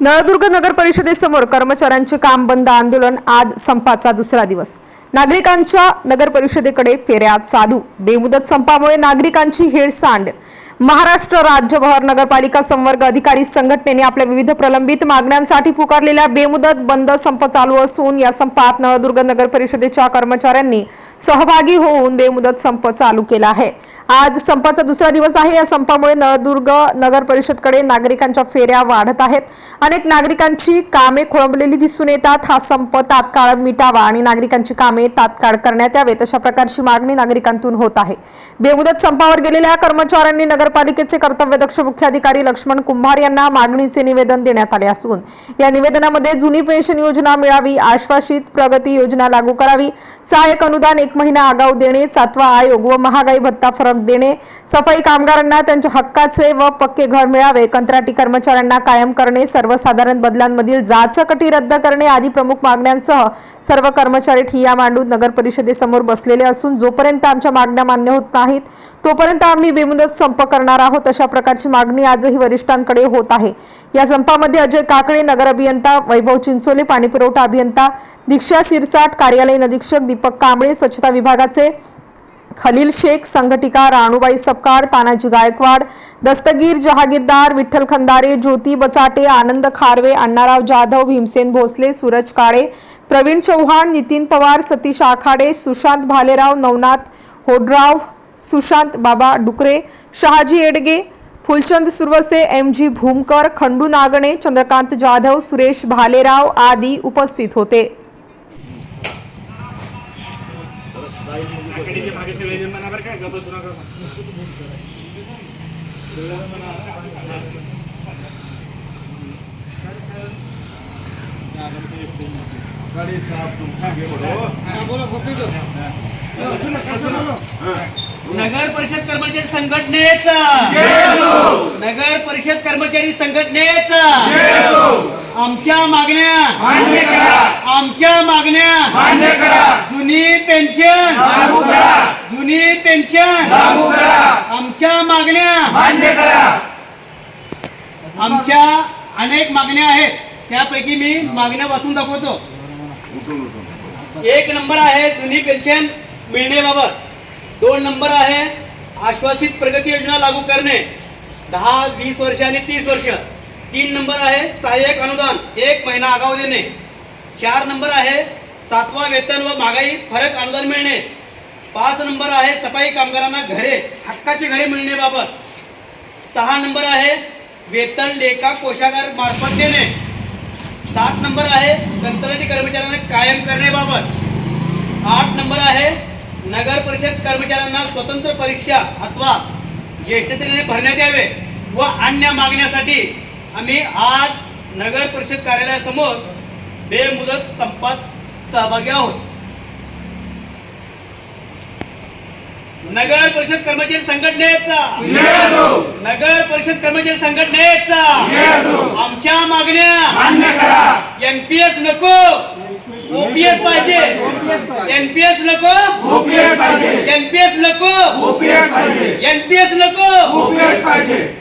नळदुर्ग नगर परिषदेसमोर कर्मचाऱ्यांचे काम बंद आंदोलन आज संपाचा दुसरा दिवस. नागरिकांच्या नगर परिषदेकडे फेऱ्या साधू. बेमुदत संपामुळे नागरिकांची हेळसांड. महाराष्ट्र राज्यभर नगरपालिका संवर्ग अधिकारी संघटनेने आपल्या विविध प्रलंबित मागण्यांसाठी पुकारलेल्या बेमुदत बंद संप चालू असून या संपात नळदुर्ग नगर परिषदेच्या कर्मचाऱ्यांनी सहभागी होऊन बेमुदत संप चालू केला आहे. आज संपाचा दुसरा दिवस आहे. या संपामुळे नळदुर्ग नगर परिषदकडे नागरिकांच्या फेऱ्या वाढत आहेत. अनेक नागरिकांची कामे खोळंबलेली दिसून येतात. हा संप तात्काळ मिटावा आणि नागरिकांची कामे तात्काळ करण्यात यावेत अशा प्रकारची मागणी नागरिकांतून होत आहे. बेमुदत संपावर गेलेल्या कर्मचाऱ्यांनी नगरपालिकेचे कर्तव्यदक्ष मुख्याधिकारी लक्ष्मण कुंभार यांना मागणीचे निवेदन देण्यात आले असून या निवेदनामध्ये जुनी पेन्शन योजना मिळावी आश्वासित प्रगती योजना लागू करावी सहाय्यक अनुदान एक महिना आगाऊ देणे सातवा आयोग व महागाई भत्ता फरक देणे सफाई कामगारांना त्यांच्या हक्काचे व पक्के घर मिळावे कंत्राटी कर्मचाऱ्यांना कायम करणे सर्वसाधारण बदलांमधील जाचकटी रद्द करणे आदी प्रमुख मागण्यांसह सर्व कर्मचारी ठिय्या मांडून नगर परिषदेसमोर बसलेले असून जोपर्यंत आमच्या मागण्या मान्य होत नाहीत तोपर्यंत आम्ही बेमुदत संप करणार आहोत अशा प्रकारची मागणी आजही वरिष्ठांकडे होत आहे. या संपामध्ये अजय काकडे नगर अभियंता वैभव चिंचोले पाणीपुरवठा अभियंता दीक्षा सिरसाट कार्यालयीन अधीक्षक दीपक कांबळे स्वच्छता विभागाचे खलील शेख संघटिका राणूबाई सपकाळ तानाजी गायकवाड दस्तगीर जहागीरदार विठ्ठल खंदारे ज्योती बचाटे आनंद खारवे अण्णाराव जाधव भीमसेन भोसले सूरज काळे प्रवीण चव्हाण नितीन पवार सतीश आखाडे सुशांत भालेराव नवनाथ होडराव सुशांत बाबा डुकरे शहाजी एडगे फुलचंद सुरवसे एम जी भूमकर खंडू नागणे चंद्रकांत जाधव सुरेश भालेराव आदी उपस्थित होते. नगर परिषद कर्मचारी संघटनेचा. नगर परिषद कर्मचारी संघटनेचा. आमच्या मागण्या. मान्य करा. आमच्या मागण्या. मान्य करा. जुनी पेन्शन. लागू करा. जुनी पेन्शन. लागू करा. आमच्या मागण्या. मान्य करा. आमच्या अनेक मागण्या आहेत. त्यापैकी मी मागण्या वाचून दाखवतो. एक नंबर आहे जुनी पेन्शन मिळण्याबाबत दोन नंबर आहे आश्वासित प्रगती योजना लागू करणे. दहा वीस वर्ष आणि तीस वर्ष. तीन नंबर आहे सहाय्यक अनुदान एक महिना आगाऊ देणे. चार नंबर आहे सातवा वेतन व महागाई फरक अनुदान मिळणे. पाच नंबर आहे सफाई कामगारांना घरे हक्काचे घरे मिळण्याबाबत सहा नंबर आहे वेतन लेखा कोशागार मार्फत देणे. सात नंबर आहे कंत्राटी कर्मचाऱ्यांना कायम करण्याबाबत आठ नंबर आहे नगर परिषद कर्मचाऱ्यांना स्वतंत्र परीक्षा अथवा ज्येष्ठतेने भरण्यात यावे व अन्य मागण्यासाठी आम्ही आज नगर परिषद कार्यालयासमोर बेमुदत संपात सहभागी आहोत. नगर परिषद कर्मचारी संघटनेचा. नगर परिषद कर्मचारी संघटनेचा. आमच्या मागण्या. एनपीएस नको. ओपीएस पाहिजे. एनपीएस नको. ओपीएस पाहिजे. एनपीएस नको. ओपीएस पाहिजे. एनपीएस नको. ओपीएस पाहिजे.